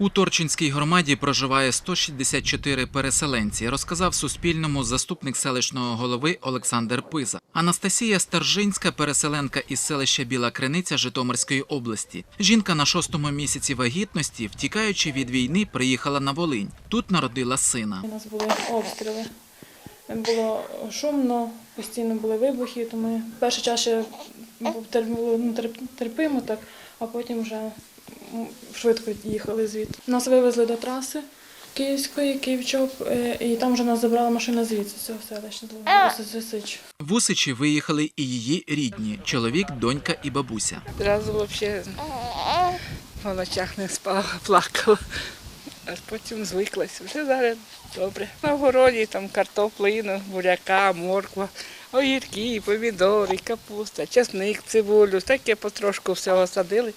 У Торчинській громаді проживає 164 переселенці, розказав Суспільному заступник селищного голови Олександр Пиза. Анастасія Старжинська, переселенка із селища Біла Криниця Житомирської області. Жінка на шостому місяці вагітності, втікаючи від війни, приїхала на Волинь. Тут народила сина. У нас були обстріли. Було шумно, постійно були вибухи, то ми перший час ще терпимо так, а потім вже швидко їхали звідти. Нас вивезли до траси Київської, Київчоп, е, і там вже нас забрала машина звідси, з цього селища, з Лисич. В Усичі виїхали і її рідні чоловік, донька і бабуся. Зразу взагалі в ночах не спала, плакала. А потім звиклася. Вже зараз добре. На городі там картоплина, буряка, морква, огірки, помідори, капуста, чесник, цибулю. Таке потрошку всього садили.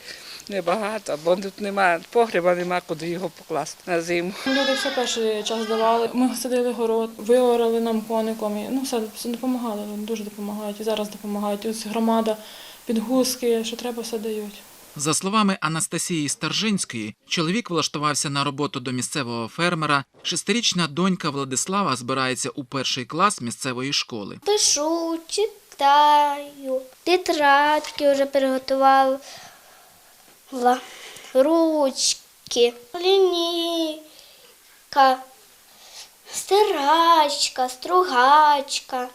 Небагато, бо тут немає погреба, нема куди його покласти на зиму. Люди все перший час давали. Ми садили город, виорали нам коником. Ну, все, все допомагали, дуже допомагають. І зараз допомагають. Ось громада, підгузки, що треба, все дають. За словами Анастасії Старжинської, чоловік влаштувався на роботу до місцевого фермера. Шестирічна донька Владислава збирається у перший клас місцевої школи. Пишу, читаю, тетрадки вже приготувала, ручки, лінійка, стирачка, стругачка.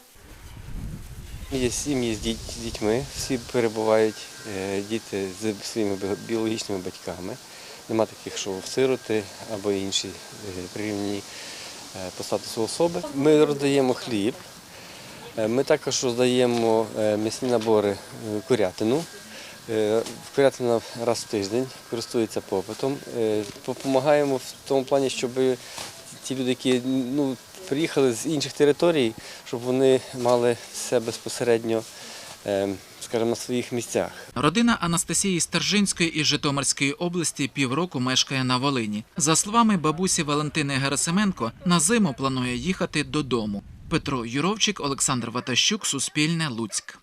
Є сім'ї з дітьми, всі перебувають е, діти з своїми біологічними батьками. Нема таких, що сироти або інші е, прирівняні е, по статусу особи. Ми роздаємо хліб, ми також роздаємо м'ясні набори курятину. Курятина раз в тиждень користується попитом. Допомагаємо в тому плані, щоб ті люди, які ну, приїхали з інших територій, щоб вони мали все безпосередньо, е, скажімо, на своїх місцях. Родина Анастасії Стержинської із Житомирської області півроку мешкає на Волині. За словами бабусі Валентини Герасименко, на зиму планує їхати додому. Петро Юровчик, Олександр Ватащук, Суспільне, Луцьк.